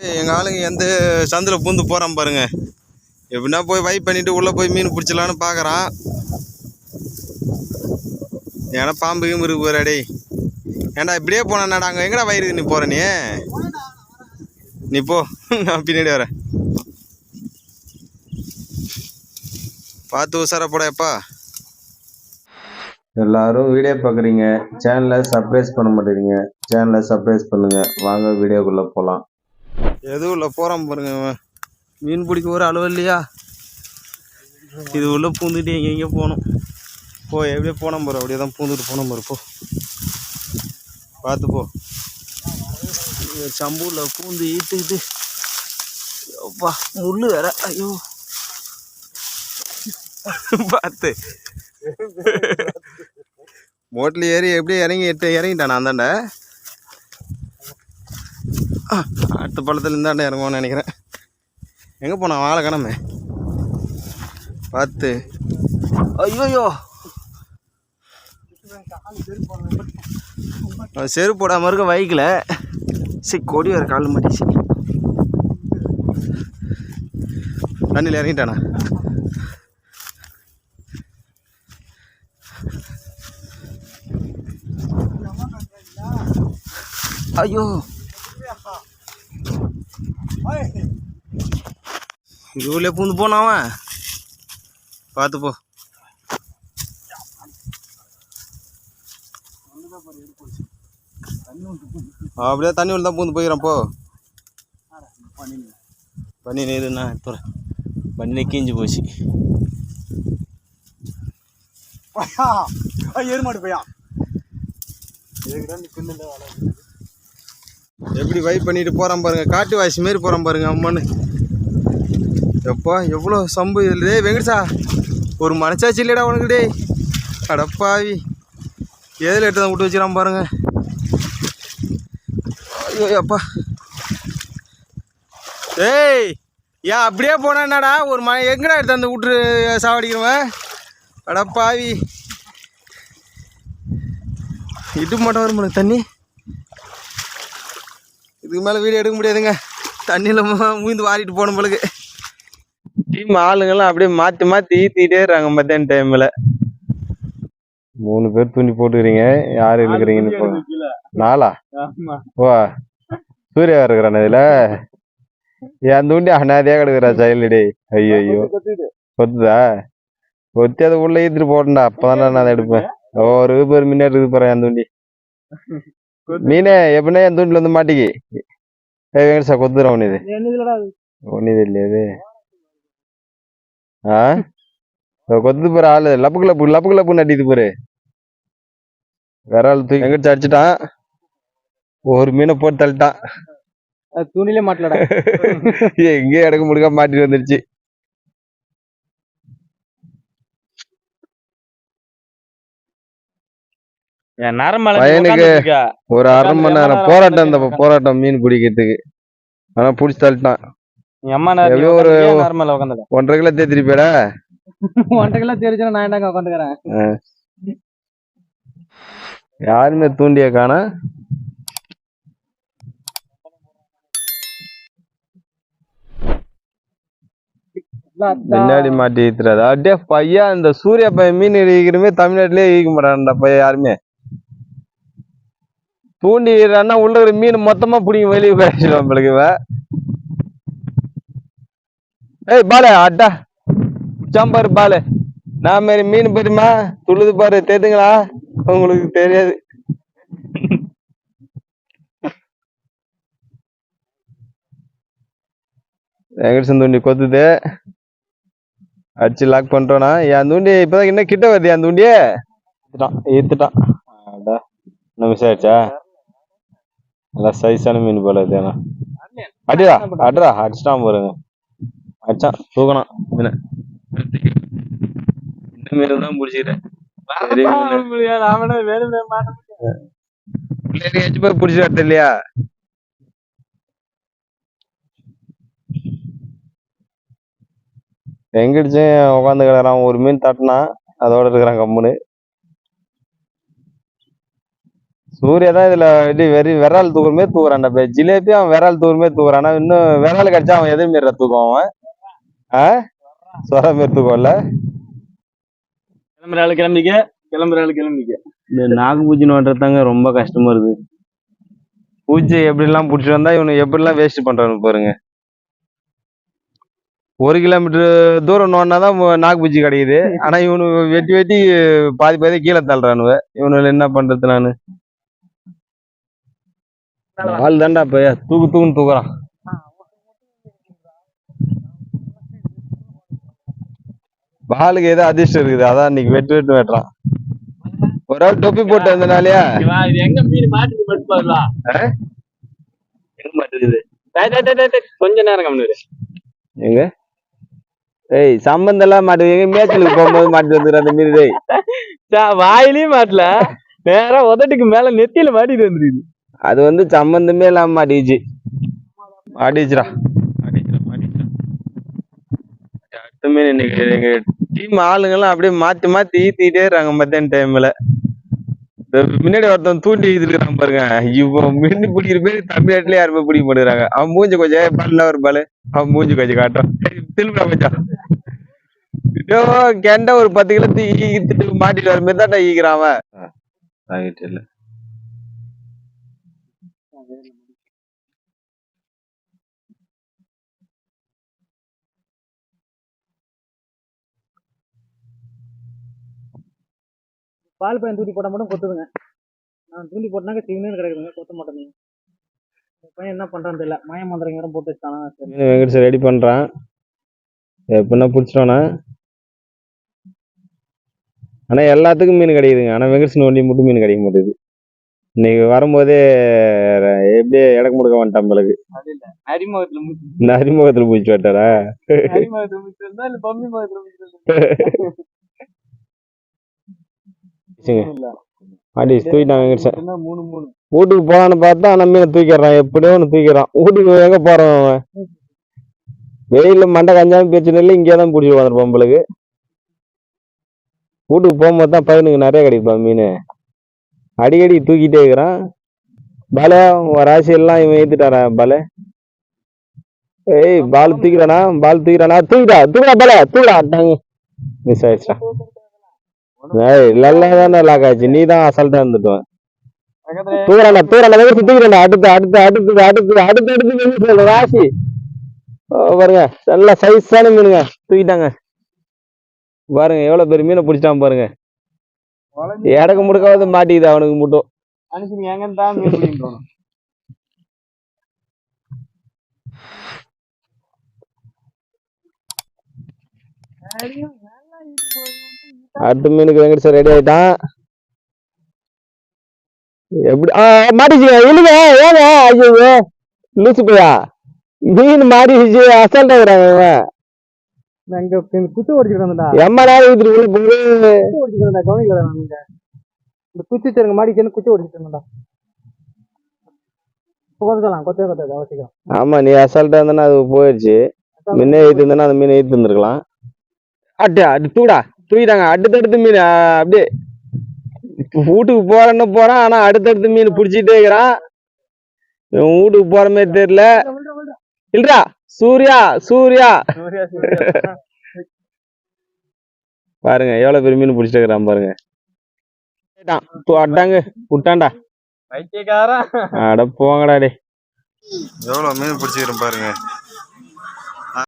எங்கள் ஆளுங்க எந்த சந்தில் பூந்து போகிறான் பாருங்க. எப்படின்னா போய் வைப் பண்ணிவிட்டு உள்ளே போய் மீன் பிடிச்சலான்னு பார்க்குறான் ஏன்னா பாம்பு கீம்பு இருக்கு போகிற ஏன்டா இப்படியே போனாடா அங்கே எங்கடா வயிறு நீ போகிற நீ? நீ போ நான் பின்னாடி வரேன். பார்த்து உசாரா எப்பா. எல்லாரும் வீடியோ பார்க்குறீங்க. சேனலை சர்ப்ரைஸ் பண்ண மாட்டேறீங்க சேனலை சர்ப்ரைஸ் பண்ணுங்கள் வாங்க வீடியோக்குள்ளே போகலாம் எதுவும் உள்ள போகிறான் பாருங்க மீன் பிடிக்க ஒரு அளவு இல்லையா? இது உள்ள பூந்துட்டு எங்கே எங்கே போகணும். போ எப்படியே போனோம் பாரு அப்படியே தான் பூந்துட்டு போனோம் பாரு போ. பார்த்து போ. சம்பூரில் பூந்து ஈட்டுக்கிட்டு அப்பா முள் வேற. ஐயோ. பார்த்து. மோட்டில் ஏறி எப்படியே இறங்கி எட்டு இறங்கிட்டானா தாண்டா அடுத்த பள்ளத்துல இருந்தாண்ட இறங்குவான்னு நினைக்கிறேன். எங்கே போனான் வாழை கிளம்பு பார்த்து ஐயோயோ. செரு செருப்பு இருக்க வைக்கல சரி கொடி வேறு கால் மாட்டிச்சு. தண்ணியில் இறங்கிட்டானா? ஐயோ. இது பூந்து போனான் அவன். பார்த்து போ. அப்படியே தண்ணி உள்ள தான் பூந்து போயிடறான் போ. பண்ணி நீருண்ணா இப்போ பண்ணி கீஞ்சு போச்சு. ஏறுமாடு பையா. எப்படி வைப் பண்ணிட்டு போகிறான் பாருங்க. காட்டு வாசி மாரி போகிறான் பாருங்க அம்மன்னு எப்பா எவ்வளோ சம்பு இல்லை டேய் வெங்கடசா ஒரு மனசாச்சு இல்லைடா உனக்கு டே அடப்பாவி எதில் எடுத்து தான் விட்டு வச்சுக்கிறான் பாருங்க. ஐயோ அப்பா ஏய் ஏன் அப்படியே போனா என்னடா? ஒரு ம எங்கடா எடுத்து அந்த விட்டு சாவடிக்கிறவன்? அடப்பாவி இட்டு மட்டும் வரும் தண்ணி. இதுக்கு மேலே வீடியோ எடுக்க முடியாதுங்க. தண்ணியில் மூந்து வாரிட்டு போன போலுக்கு. டீம் ஆளுங்கெல்லாம் அப்படியே மாற்றி மாற்றி ஈத்திக்கிட்டே இருக்காங்க மத்தியான டைமில் மூணு பேர் துணி போட்டுக்கிறீங்க. யார் இழுக்கிறீங்கன்னு போங்க. நாளா ஓ சூர்யா இருக்கிறான் இதில். என் தூண்டி அனாதையாக கிடக்குறா சைல்டு டே ஐயோ ஐயோ கொத்துதா? கொத்தி அதை உள்ள ஈத்துட்டு போட்டேன்டா. அப்பதான் நான் அதை எடுப்பேன். ஒரு பேர் முன்னாடி இருக்கு போறேன் என் தூண்டி மீனே எப்படின்னா என் தூண்டில் வந்து மாட்டிக்கி? ஏ வெங்கடேஷா கொத்துறோம் உன் இது உன் இது இல்லையா இது. ஆ? இதோ கொத்துது பாரு ஆளு. லப்புக்கு லப்பு லப்புக்கு லப்பு நட்டிது பாரு. வேற ஆள் தூக்கி வெங்கடேஷ் அடிச்சிட்டான். ஒரு மீனை போட்டு தள்ளிட்டான். துணிலே மாட்டலடா. எங்கேயும் இடக்கு முடுக்க மாட்டிட்டு வந்துருச்சு என் நரம்பல பையனுக்கு ஒரு அரை மணி நேரம் போராட்டம் இந்த போராட்டம் மீன் பிடிக்கிறதுக்கு. ஆனா பிடிச்சி தள்ளிட்டான். ஒரு- ஒன்றரை கிலோ தேத்திரி போயிடா. ஒன்றரை கிலோ தெரிஞ்சுனா நான் என்னங்க உட்காந்துக்கிறேன் யாருமே தூண்டிய காணா. பின்னாடி மாட்டி ஈத்துறாது அப்படியே பையன் இந்த சூர்யா பையன் மீன் ஈக்கிறமே தமிழ்நாட்டிலே ஈக்க மாட்டான்டா பையன் யாருமே. தூண்டி அண்ணா உள்ள இருக்கிற மீன் மொத்தமா பிடிக்கும் வெளியே போயிடுச்சு நம்மளுக்கு ஏய் பாலே அட்டா. சாம்பார் பாலு. நான் மாரி மீன் பெருமா துள்ளுது பாரு தேத்துங்களா? உங்களுக்கு தெரியாது. வெங்கடேசன் தூண்டி கொத்துது. அடிச்சு லாக் பண்றோம்னா. என் தூண்டி இப்பதான் என்ன கிட்ட வருது என் தூண்டியே? ஈத்துட்டான் ஈத்துட்டான் என்ன மிஸ் ஆயிடுச்சா? நல்லா சைஸான மீன் போல இது ஆனா. அடிடா அடிடா அடிச்சிட்டான் பாருங்க. அடிச்சான் தூக்கணும் மீனை. இந்த மீன். தான் பிடிச்சிக்கிறேன் போய் பிடிச்சி வரது இல்லையா? எங்கிடுச்சும் உட்காந்து கிடக்குறான் ஒரு மீன் தட்டினா அதோட இருக்கிறான் கம்முன்னு. சூர்யா தான் இதுல இது வெறி விரால் தூக்குற மாதிரி தூக்குறான்டா பே ஜிலேபி அவன் விரால் தூக்குற மாதிரி தூக்குறான். இன்னும் விரால் கடிச்சா அவன் எது மாரி தூக்குவான் அவன். ஆ? சொர மாரி தூக்கும்ல. கிளம்புற ஆளு கிளம்பிக்க. கிளம்புற ஆளு கிளம்பிக்க. இந்த நாகு பூஜை நோண்டுறதாங்க ரொம்ப கஷ்டமா இருக்கு. பூஜை எப்படிலாம் பிடிச்சி வந்தா இவனு எப்படிலாம் வேஸ்ட் பண்றானு பாருங்க. ஒரு கிலோமீட்டர் தூரம் நோண்டினாதான் நாகு பூச்சி கிடைக்குது. ஆனா இவனு வெட்டி வெட்டி பாதி பாதி கீழே தள்ளுறானுவ. இவனுல என்ன பண்றது நானு? ஆள் தான்டா இப்ப தூக்கு தூக்குன்னு தூக்குறான் பாலுக்கு ஏதோ அதிர்ஷ்டம் இருக்குது. அதான் இன்னைக்கு வெட்டு வெட்டு வெட்டுறான். ஒரு ஆள் தொப்பி போட்டு வந்தனாலயா? எங்க மீன் மட்டும் பாருலா எங்க கொஞ்ச நேரம் எங்க? ஏய் சம்பந்தம் எல்லாம் மாட்டு எங்க மேய்ச்சலுக்கு போகும்போது மாட்டு வந்துடுற அந்த மீன் டேய். வாயிலையும் மாட்டல. நேரா உதட்டுக்கு மேல நெத்தியில மாட்டிட்டு வந்துருது அது வந்து சம்பந்தமே இல்லாம மாட்டிச்சு மாட்டிச்சுடா மாட்டிச்சுடா மாட்டிச்சுடா அடுத்த மீன் இன்னைக்கு எங்க டீம் ஆளுங்கெல்லாம் அப்படியே மாத்தி மாத்தி ஈத்திட்டே இருக்காங்க மத்தியான டைம்ல முன்னாடி ஒருத்தன் தூண்டி ஈத்துருக்கான் பாருங்க. இப்போ மீன் பிடிக்கிற பேர் தமிழ்நாட்டுல யாருமே பிடிக்க மாட்டேங்கிறாங்க. அவன் மூஞ்சி கொஞ்சம் பல்ல ஒரு பாலு அவன் மூஞ்சி கொஞ்சம் காட்டுறான். திரும்ப கொஞ்சம் ஐயோ, கெண்ட ஒரு பத்து கிலோ தூக்கி ஈத்துட்டு மாட்டிட்டு வர மாதிரி தான் ஈக்கிறான் அவன். பால் பையன் தூக்கி போட்டா மட்டும் கொத்துதுங்க. நான் தூண்டி போட்டனாக்க சிவனு கிடக்குதுங்க கொத்த மாட்டேங்க. பையன் என்ன பண்றான்னு தெரியல. மாய மந்திரம் போட்டு வச்சுட்டானா சரி. மீன் வெங்கடேஷ் ரெடி பண்றான். எப்படின்னா பிடிச்சிட்டோன்னா ஆனா எல்லாத்துக்கும் மீன் கிடைக்குதுங்க. ஆனா வெங்கடேஷன் ஒண்டி மட்டும் மீன் கிடைக்க மாட்டேது இன்னைக்கு வரும்போதே எப்படியே இடக்கு முடுக்க வந்துட்டான் இந்த அறிமுகத்துல பூச்சி வட்டாரா? தூக்கிட்டான் வெங்கடேஷன் இருந்தா மூணு மூணு? வீட்டுக்கு போலான்னு பார்த்தா ஆனா மீனை தூக்கிடுறான். எப்படியோ ஒன்று தூக்கிடுறான். வீட்டுக்கு எங்க போறான் அவன்? வெயில்ல மண்டை கஞ்சாம பிரச்சனை இல்லை இங்கே தான் பிடிச்சி வந்துருப்பான் நம்மளுக்கு வீட்டுக்கு போகும்போது தான் பையனுக்கு நிறைய கிடைப்பான் மீன். அடிக்கடி தூக்கிட்டே இருக்கிறான். பால ராசி எல்லாம் இவன் ஏத்துட்டாரா பால? ஏய் பால் தூக்கிறானா பால் தூக்கிறானா தூக்கிடா தூக்கிடா பால? தூக்கிடா டாங்க மிஸ் ஆயிடுச்சா தானே லாக் ஆச்சு. நீ தான் அசால்ட்டா தூக்குறாண்டா வெங்கட் தூக்குறாண்டா அடுத்து அடுத்து அடுத்து அடுத்து அடுத்து அடுத்து வெங்கட் சொல்லு ராசி. ஓ, பாருங்க. நல்ல சைஸான மீனுங்க. தூக்கிட்டாங்க. பாருங்க எவ்வளவு பெரிய மீனை பிடிச்சிட்டான் பாருங்க. இடக்கு முடுக்காவது மாட்டிக்குது அவனுக்கு மட்டும். அனுப்பிங்க மீன் அடுத்த மீனுக்கு வெங்கட் சார் ரெடி ஆயிட்டான். எப்படி ஆ மாட்டிச்சுங்க இல்லைங்க ஏங்க ஐயோ லூசு போயா. மீன் மாட்டிச்சு அசால்ட்டா இருக்கிறாங்க இவன். குத்து வந்தா எம்மா நேரம் ஊத்திட்டு உள்ள போகுது. கவனிக்கல இந்த குச்சி தருங்க மாடி சேர்ந்து குச்சி ஓடிச்சுட்டு வந்தா கொத்தலாம் கொத்தே கொத்தாது அவசியம் ஆமா நீ அசால்ட்டா இருந்தா அது போயிடுச்சு முன்னே ஏத்து இருந்தா அந்த மீனை ஏத்து இருந்திருக்கலாம் அட்டு அட்டு தூடா. தூக்கிட்டாங்க. அடுத்தடுத்து மீன் அப்படியே வீட்டுக்கு போறேன்னு போறான். ஆனா அடுத்தடுத்து மீன் பிடிச்சிட்டே இருக்கிறான். வீட்டுக்கு போற மாதிரி தெரியல. இல்லடா சூர்யா சூர்யா. பாருங்க எவ்வளவு பெரிய மீன் பிடிச்சிட்டு இருக்கிறான் பாருங்க. அட்டாங்க விட்டான்டா அட போங்கடா டே எவ்வளவு மீன் பிடிச்சிக்கிறேன் பாருங்க.